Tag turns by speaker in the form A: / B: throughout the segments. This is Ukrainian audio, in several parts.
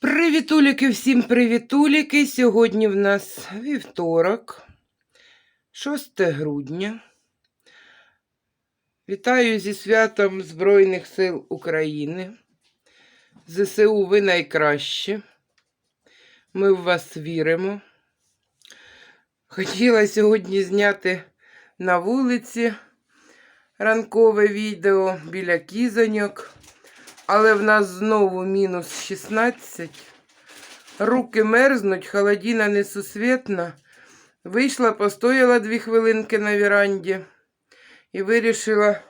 A: Привітуліки, всім привітуліки. Сьогодні в нас вівторок, 6 грудня. Вітаю зі святом Збройних сил України. ЗСУ ви найкращі. Ми в вас віримо. Хотіла сьогодні зняти на вулиці ранкове відео біля кізоньок. Але в нас знову мінус 16. Руки мерзнуть, холодина несусвітна. Вийшла, постояла дві хвилинки на віранді і вирішила,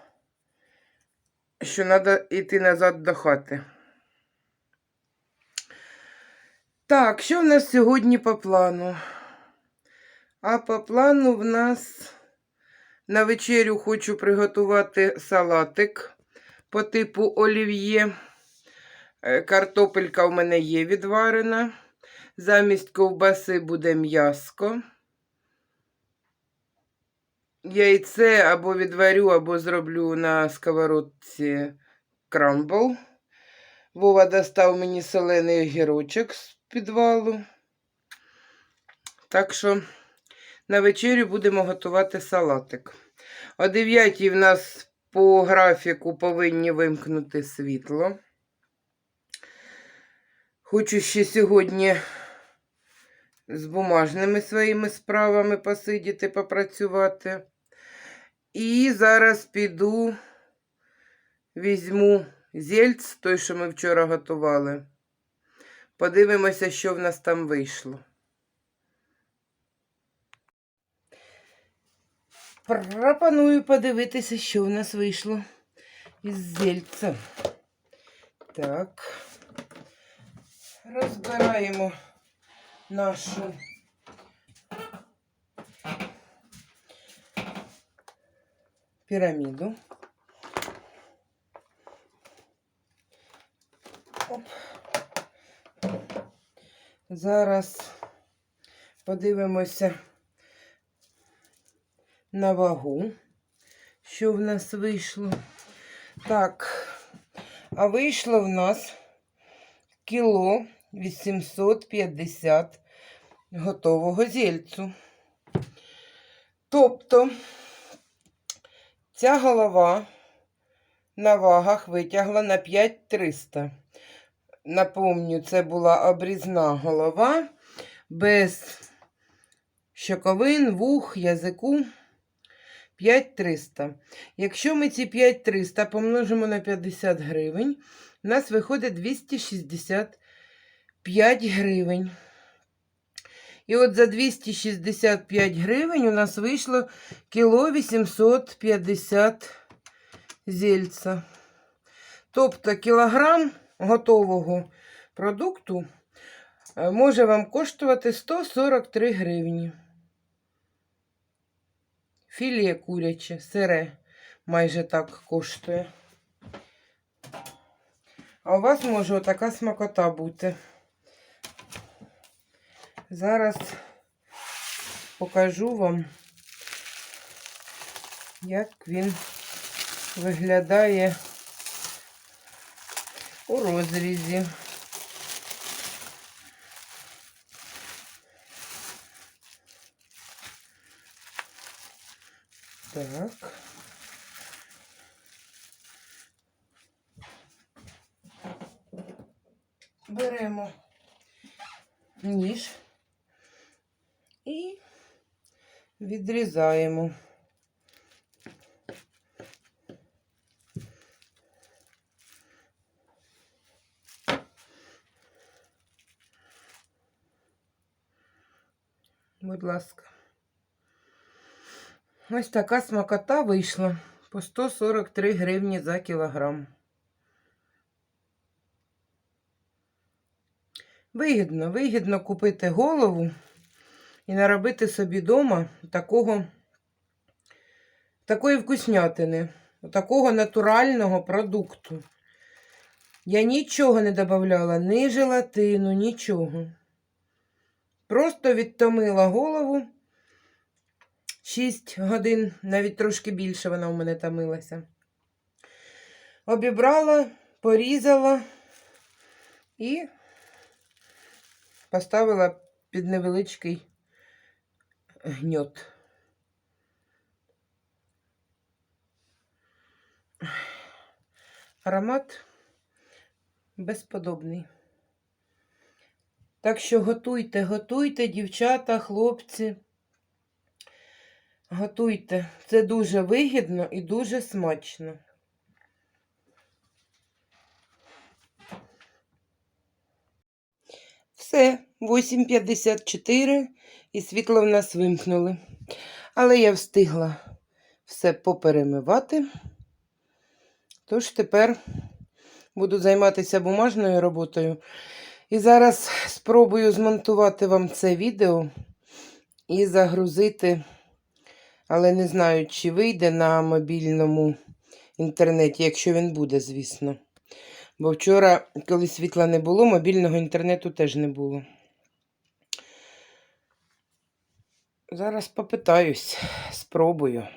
A: що треба йти назад до хати. Так, що в нас сьогодні по плану? А по плану в нас на вечерю хочу приготувати салатик по типу олів'є. Е, Картопелька в мене є відварена. Замість ковбаси буде м'яско. Яйце або відварю, або зроблю на сковородці крамбл. Вова достав мені солений огірочок з підвалу. Так що на вечерю будемо готувати салатик. О 9 в нас по графіку повинні вимкнути світло. Хочу ще сьогодні з бумажними своїми справами посидіти, попрацювати. І зараз піду, візьму зельц, той, що ми вчора готували. Подивимося, що в нас там вийшло. Пропоную подивитися, що в нас вийшло із зельця. Так. Розбираємо нашу піраміду. Оп. Зараз подивимося на вагу, що в нас вийшло. Так, а вийшло в нас кіло 850 готового зельцю. Тобто ця голова на вагах витягла на 5300. Напомню, це була обрізна голова без щоковин, вух, язику. 5300. Якщо ми ці 5300 помножимо на 50 гривень, у нас виходить 265 гривень. І от за 265 гривень у нас вийшло кіло 850 зельця. Тобто кілограм готового продукту е, може вам коштувати 143 гривні. Філія куряче, сире майже так коштує. А у вас може отака смакота бути. Зараз покажу вам, як він виглядає у розрізі. Так. Беремо ніж і відрізаємо. Будь ласка. Ось така смакота вийшла по 143 гривні за кілограм. Вигідно, вигідно купити голову і наробити собі вдома такого, такої вкуснятини, такого натурального продукту. Я нічого не додавала, ні желатину, нічого. Просто відтомила голову 6 годин, навіть трошки більше вона у мене томилася. Обібрала, порізала і Поставила під невеличкий гньот. Аромат безподобний. Так що готуйте, готуйте, дівчата, хлопці. Готуйте. Це дуже вигідно і дуже смачно. Все, 8.54 і світло в нас вимкнули. Але я встигла все поперемивати. Тож тепер буду займатися бумажною роботою. І зараз спробую змонтувати вам це відео і загрузити, але не знаю, чи вийде на мобільному інтернеті, якщо він буде, звісно. Бо вчора, коли світла не було, мобільного інтернету теж не було. Зараз попитаюсь, спробую.